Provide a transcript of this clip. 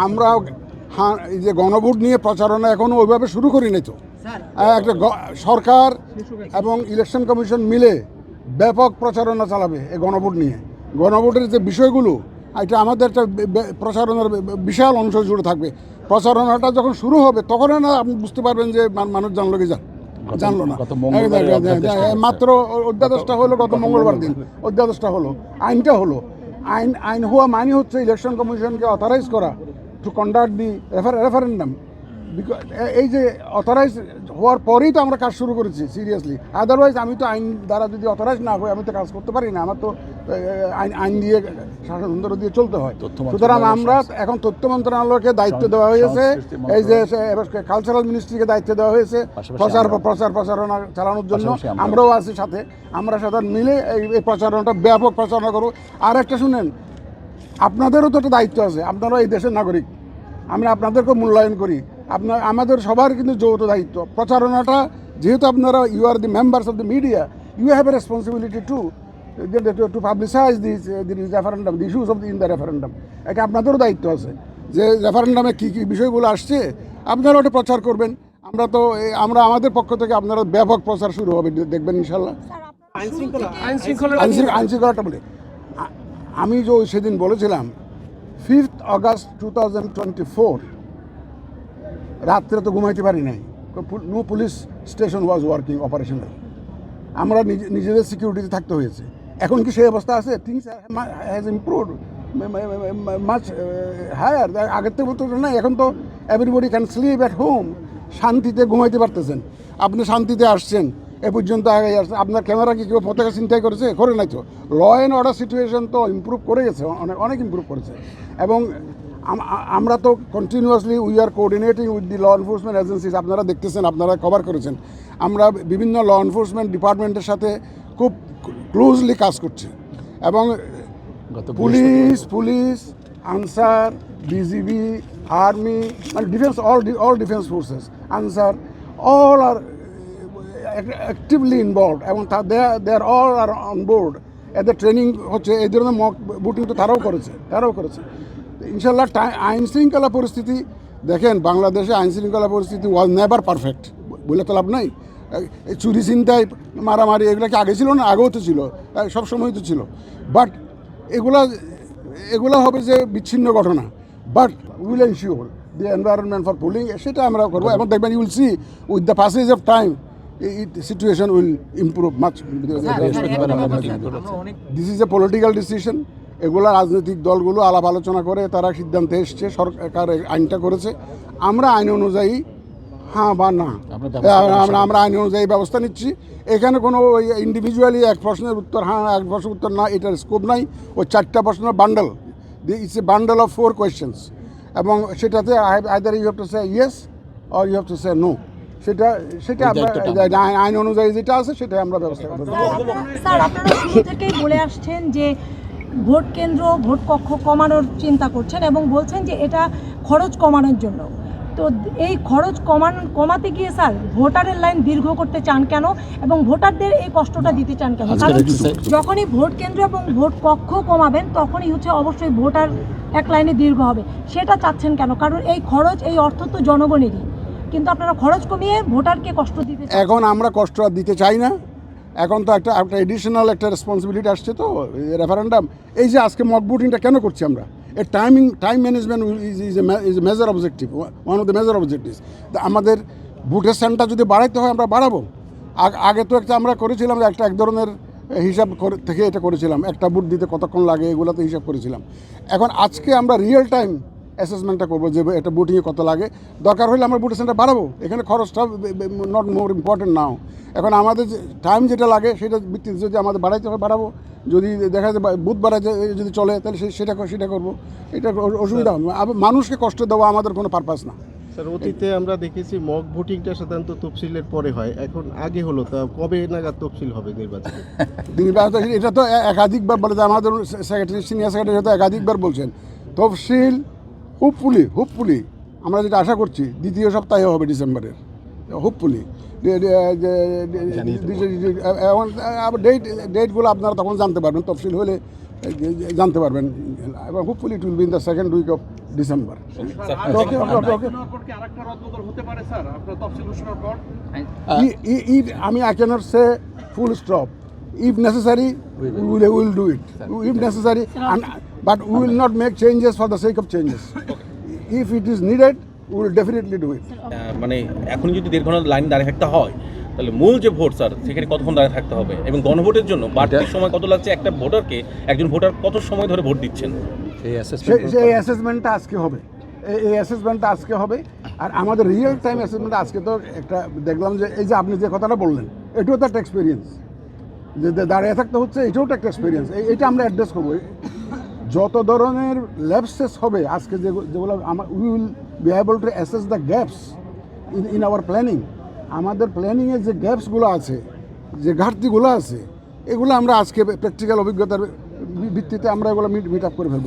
আমরা হ্যাঁ এই যে গণভোট নিয়ে প্রচারণা এখনও ওইভাবে শুরু করিনি তো। একটা গ- সরকার এবং ইলেকশন কমিশন মিলে ব্যাপক প্রচারণা চালাবে এই গণভোট নিয়ে। গণভোটের যে বিষয়গুলো এটা আমাদের একটা প্রচারণার বিশাল অংশ জুড়ে থাকবে। প্রচারণাটা যখন শুরু হবে তখন না আপনি বুঝতে পারবেন যে মানুষ জানলো কি গত- জানলো না। মাত্র অধ্যাদেশটা হলো গত মঙ্গলবার দিন। অধ্যাদেশটা হলো। আইনটা হলো। আইন আইন হওয়া মানে হচ্ছে ইলেকশন কমিশনকে অথরাইজ করা। টু কন্ডাক্ট দি রেফারেন্ডাম এই যে অথরাইজ হওয়ার পরেই তো আমরা কাজ শুরু করেছি সিরিয়াসলি আদারওয়াইজ আমি তো আইন দ্বারা যদি অথরাইজ না হই আমি তো কাজ করতে পারি না। আমার তো আইন আইন দিয়ে শাসন তন্ত্র দিয়ে চলতে হয়। সুতরাং আমরা এখন তথ্য মন্ত্রণালয়কে দায়িত্ব দেওয়া হয়েছে। এই যে কালচারাল মিনিস্ট্রিকে দায়িত্ব দেওয়া হয়েছে। প্রচার প্রচার প্রচারণা চালানোর জন্য। আমরাও আছি সাথে। আমরা সাথে মিলে এই এই প্রচারণাটা ব্যাপক প্রচারণা করব। আর একটা শুনেন আপনাদেরও তো একটা দায়িত্ব আছে আপনারা এই দেশের নাগরিক। আমরা আপনাদেরকে মূল্যায়ন করি। আপনার আমাদের সবার কিন্তু যৌথ দায়িত্ব। প্রচারণাটা যেহেতু আপনারা you are the members of the media you have a responsibility to to publicise this this referendum the issues of in the referendum এটা আপনাদেরও দায়িত্ব আছে। যে রেফারেন্ডামে কী কী বিষয়গুলো আসছে আপনারা ওটা প্রচার করবেন। আমরা তো আমরা আমাদের পক্ষ থেকে আপনারা ব্যাপক প্রচার শুরু হবে দেখবেন ইনশাল্লাহ। আইন শৃঙ্খলা আইন শৃঙ্খলা আইনশৃঙ্খলা আইনশৃঙ্খলাটা বলে। আমি যে ওই সেদিন বলেছিলাম fifth August two thousand twenty four রাত্রে তো ঘুমাইতে পারি নাই। No police station was working operational আমরা নিজে নিজেদের সিকিউরিটিতে থাকতে হয়েছে। এখন কি সেই অবস্থা আছে? Things has improve much higher আগের থেকে বলতে না এখন তো everybody can sleep at home শান্তিতে ঘুমাইতে পারতেছেন। আপনি শান্তিতে আসছেন। এ পর্যন্ত আগে আসছেন আপনার ক্যামেরা কি কেউ পতাকা চিন্তাই করেছে? করে নাই তো। ল অ্যান্ড অর্ডার সিচুয়েশন তো ইম্প্রুভ করে গেছে অনেক অনেক ইম্প্রুভ করেছে। এবং আমরা তো continuously we are coordinating with the law enforcement agencies আপনারা দেখতেছেন আপনারা কভার করেছেন। আমরা বিভিন্ন ল এনফোর্সমেন্ট ডিপার্টমেন্টের সাথে খুব ক্লোজলি কাজ করছি। এবং police police Ansar BGB army মানে defence all all defence forces Ansar all are actively involve এবং they are all are on board এদের ট্রেনিং হচ্ছে, এই ধরনের মক বুটিং তো তারাও করেছে তারাও করেছে। ইনশাল্লাহ আইন শৃঙ্খলা পরিস্থিতি, দেখেন বাংলাদেশে আইন শৃঙ্খলা পরিস্থিতি ওয়াজ নেভার পারফেক্ট বলে তো লাভ নাই। চুরি চিন্তায় মারামারি এগুলো কি আগে ছিল না? আগেও তো ছিল সব সময় তো ছিল। বাট এগুলা, এগুলো হবে যে বিচ্ছিন্ন ঘটনা। But will ensure the environment for polling সেটা আমরা করব, এবং দেখবেন you'll see with the passage of time situation will meeting করেছি this is a political decision এগুলো রাজনৈতিক দলগুলো আলাপ আলোচনা করে তারা সিদ্ধান্তে এসছে সরকার এই আইনটা করেছে। আমরা আইন অনুযায়ী হ্যাঁ বা না। আমরা ব্যবস্থা আমরা- আইন অনুযায়ী ব্যবস্থা নিচ্ছি। এখানে কোনো ওই ইন্ডিভিজুয়ালি এক প্রশ্নের উত্তর হ্যাঁ এক প্রশ্নের উত্তর না এটার স্কোপ নাই। ওই চারটা প্রশ্নের bundle it's a bundle of four questions এবং সেটাতে either you have to say yes or you have to say no সেটা সেটা আইন- আইন অনুযায়ী যেটা আছে সেটাই আমরা ব্যবস্থা করব। স্যার আপনারা শুরু থেকেই বলে আসছেন যে ভোট কেন্দ্র ভোট কক্ষ কমানোর চিন্তা করছেন এবং বলছেন যে এটা খরচ কমানোর জন্য। তো এই খরচ কমান কমাতে গিয়ে স্যার ভোটারের লাইন দীর্ঘ করতে চান কেন এবং ভোটারদের এই কষ্টটা দিতে চান কেন? কারণ যখনই ভোট কেন্দ্র এবং ভোট কক্ষ কমাবেন তখনই হচ্ছে অবশ্যই ভোটার এক লাইনে দীর্ঘ হবে। সেটা চাচ্ছেন কেন? কারণ এই খরচ এই অর্থ তো জনগণেরই। কিন্তু আপনারা খরচ কমিয়ে ভোটারকে কষ্ট দিতে এখন আমরা কষ্ট আর দিতে চাই না। এখন তো একটা একটা এডিশনাল একটা রেসপন্সিবিলিটি আসছে তো রেফারেন্ডাম এই যে আজকে মক বুটিংটা কেন করছি আমরা? এর timing time management is is a major objective one of the major objectives আমাদের বুটের সেন্টার যদি বাড়াইতে হয়, আমরা বাড়াবো। আগে তো একটা আমরা করেছিলাম একটা এক ধরনের হিসাব করে থেকে এটা করেছিলাম। একটা বুট দিতে কতক্ষণ লাগে, এগুলোতে হিসাব করেছিলাম। এখন আজকে আমরা রিয়েল টাইম অ্যাসেসমেন্টটা করব যে এটা বুটিংয়ে কত লাগে। দরকার হলে আমরা বুটের সেন্টার বাড়াবো। এখানে খরচটা নট মোর ইম্পর্টেন্ট নাও এখন আমাদের যে টাইম যেটা লাগে সেটা ভিত্তিতে যদি আমাদের বাড়াইতে হয় বাড়াবো। যদি দেখা যায় বুথ বাড়াইতে যদি চলে তাহলে সে- সেটা সেটা করব। এটা অসুবিধা হবে মানুষকে কষ্ট দেওয়া আমাদের কোনো পারপাস না। স্যার অতীতে আমরা দেখেছি মক ভোটিংটা সাধারণত তফসিলের পরে হয়। এখন আগে হলো তা কবে নাগাদ তফসিল হবে নির্বাচনে? এটা তো একাধিকবার বলে আমাদের সেক্রেটারি সিনিয়র সেক্রেটারি তো একাধিকবার বলছেন। তফসিল হুপফুলি হুপফুলি আমরা যেটা আশা করছি দ্বিতীয় সপ্তাহে হবে ডিসেম্বরের। হুপফুলি ডেট ডেটগুলো আপনারা তখন জানতে পারবেন তফসিল হলে জানতে পারবেন। এবং hopefully it will be in the second week of December sir, okay okay okay okay আরেকটা রদবদল হতে পারে স্যার? আপনার তফসিল ঘোষণার পর? I- i- if I but we will not make changes for the sake of changes. If it is needed, we will definitely do it. মানে এখন যদি দেড় ঘণ্টা লাইন দাঁড়িয়ে থাকতে হয় তাহলে মূল যে ভোট স্যার সেখানে কতক্ষণ দাঁড়িয়ে থাকতে হবে? এবং গণভোটের জন্য বাড়তি সময় কত লাগছে? একটা ভোটারকে একজন ভোটার কত সময় ধরে ভোট দিচ্ছেন? এই সেই অ্যাসেসমেন্ট সেই অ্যাসেসমেন্টটা আজকে হবে। এই- অ্যাসেসমেন্টটা আজকে হবে। আর আমাদের রিয়েল টাইম অ্যাসেসমেন্ট আজকে তো একটা দেখলাম যে এই যে আপনি যে কথাটা বললেন এটাও তো একটা এক্সপিরিয়েন্স যে যে দাঁড়িয়ে থাকতে হচ্ছে এটাও তো একটা এক্সপিরিয়েন্স এটা আমরা অ্যাড্রেস করব। যত ধরনের ল্যাপসেস হবে আজকে যে- যেগুলো আমার we will be able to assess the gaps in in our planning আমাদের প্ল্যানিংয়ে যে গ্যাপসগুলো আছে যে ঘাটতিগুলো আছে এগুলো আমরা আজকে প্র্যাকটিক্যাল অভিজ্ঞতার ভিত্তিতে আমরা এগুলো মিট আপ করে ফেলব।